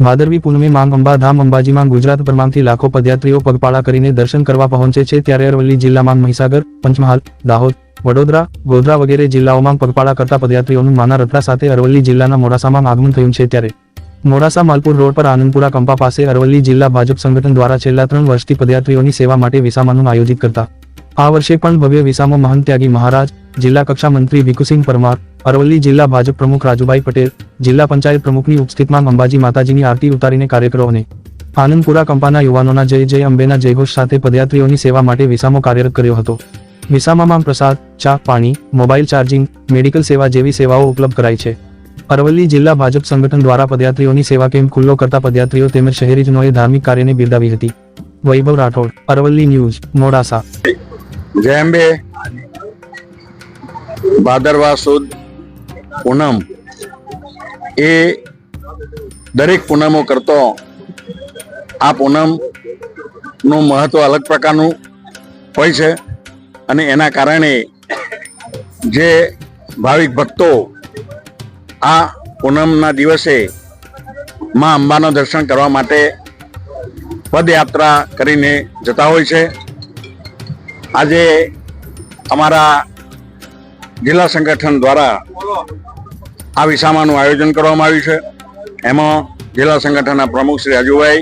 ભાદરવી પૂનમે માંગ અંબા ધામ અંબાજીમાં ગુજરાત પરમાંથી લાખો પદયાત્રીઓ પગપાળા કરીને દર્શન કરવા પહોંચે છે ત્યારે અરવલ્લી જિલ્લામાં મહીસાગર, પંચમહાલ, દાહોદ, વડોદરા, ગોધરા વગેરે જિલ્લાઓમાં પગપાળા કરતા પદયાત્રીઓનું માના રથડા સાથે અરવલ્લી જિલ્લાના મોડાસામાં આગમન થયું છે ત્યારે મોડાસા માલપુર રોડ પર આનંદપુરા કંપા પાસે અરવલ્લી જિલ્લા ભાજપ સંગઠન દ્વારા છેલ્લા ત્રણ વર્ષથી પદયાત્રીઓની સેવા માટે વિસામાનું આયોજિત કરતા. આ વર્ષે પણ ભવ્ય વિસામો મહંત ત્યાગી મહારાજ, જિલ્લા કક્ષા મંત્રી ભીખુસિંહ પરમાર અરવલ્લી જિલ્લા ભાજપ પ્રમુખ રાજુભાઈ પટેલ, જિલ્લા પંચાયત પ્રમુખની ઉપસ્થિતમાં અંબાજી માતાજીની આરતી ઉતારીને કાર્યકરોને આનંદપુરા કંપાના યુવાનોના જય જય અંબેના જયઘોષ સાથે પદયાત્રીઓની સેવા માટે વિસામો કાર્યરત કર્યો હતો. વિસામામાં પ્રસાદ, ચા, પાણી, મોબાઈલ ચાર્જિંગ, મેડિકલ સેવા જેવી સેવાઓ ઉપલબ્ધ કરાઈ છે. અરવલ્લી જિલ્લા ભાજપ સંગઠન દ્વારા પદયાત્રીઓની સેવા કેમ્પ ખુલ્લો કરતા પદયાત્રીઓ તેમજ શહેરીજનોએ ધાર્મિક કાર્યને બિરદાવી હતી. વૈભવ રાઠોડ, અરવલ્લી ન્યૂઝ, મોડાસા. જય અંબે. ભાદરવા સુદ. પૂનમ. એ દરેક પૂનમો કરતો આ પૂનમનું મહત્વ અલગ પ્રકારનું હોય છે અને એના કારણે જે ભાવિક ભક્તો આ પૂનમના દિવસે માં અંબાના દર્શન કરવા માટે પદયાત્રા કરીને જતા હોય છે. આજે અમારા જિલ્લા સંગઠન દ્વારા આ વિસામાનું આયોજન કરવામાં આવ્યું છે. એમાં જિલ્લા સંગઠનના પ્રમુખ શ્રી રાજુભાઈ,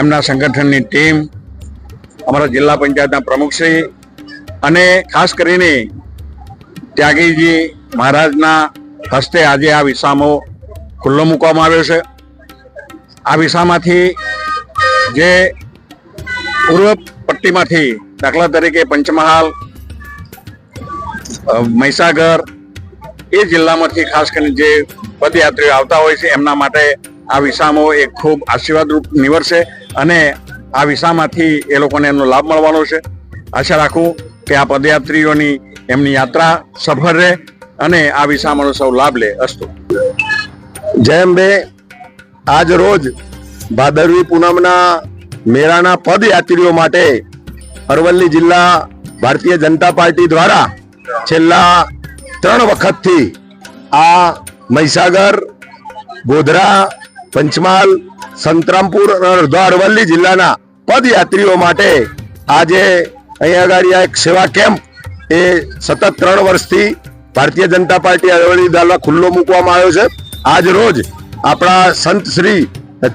એમના સંગઠનની ટીમ, અમારા જિલ્લા પંચાયતના પ્રમુખશ્રી અને ખાસ કરીને ત્યાગીજી મહારાજના હસ્તે આજે આ વિસામો ખુલ્લો મૂકવામાં આવ્યો છે. આ વિસામાંથી જે પૂર્વ પટ્ટીમાંથી દાખલા તરીકે પંચમહાલ મહીસાગર એ જિલ્લામાંથી ખાસ કરીને જે પદયાત્રીઓ આવતા હોય છે, એમના માટે આ વિસામો એક ખૂબ આશીર્વાદરૂપ નિવડશે અને આ વિસામાંથી એ લોકોને એમનો લાભ મળવાનો છે. આશા રાખું કે આ પદયાત્રીઓની એમની યાત્રા સફળ રહે અને આ વિસામાનો સૌ લાભ લે. અસ્તુ. જેમ બે આજ રોજ ભાદરવી પૂનમના મેળાના પદયાત્રીઓ માટે અરવલ્લી જિલ્લા ભારતીય જનતા પાર્ટી દ્વારા છેલ્લા ત્રણ વખતથી આ મહીસાગર, ગોધરા, પંચમહાલ, સંતરામપુર અડધા અરવલ્લી જિલ્લાના પદયાત્રીઓ માટે આજે અહીંયા આગળ એક સેવા કેમ્પ એ સતત ત્રણ વર્ષથી ભારતીય જનતા પાર્ટી અરવલ્લી દ્વારા ખુલ્લો મૂકવામાં આવ્યો છે. આજ રોજ આપણા સંત શ્રી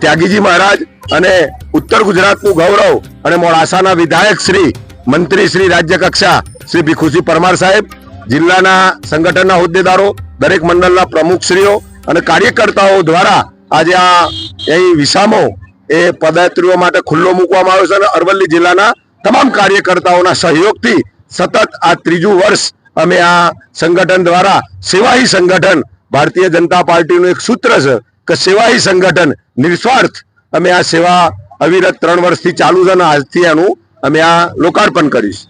ત્યાગીજી મહારાજ અને ઉત્તર ગુજરાતનું ગૌરવ અને મોડાસાના વિધાયક શ્રી, મંત્રી શ્રી રાજ્ય કક્ષા શ્રી ભીખુસિંહ પરમાર સાહેબ જિલ્લાના સંગઠનના હોદ્દેદારો, દરેક મંડળના પ્રમુખશ્રીઓ અને કાર્યકર્તાઓ દ્વારા આજે આ અહીં વિસામો એ પદયાત્રીઓ માટે ખુલ્લો મૂકવામાં આવ્યો છે અને અરવલ્લી જિલ્લાના તમામ કાર્યકર્તાઓના સહયોગથી સતત આ ત્રીજું વર્ષ અમે આ સંગઠન દ્વારા સેવાહી સંગઠન, ભારતીય જનતા પાર્ટીનું એક સૂત્ર છે કે સેવાહી સંગઠન નિસ્વાર્થ અમે આ સેવા અવિરત ત્રણ વર્ષથી ચાલુ છે અને આજથી એનું અમે આ લોકાર્પણ કરીશ.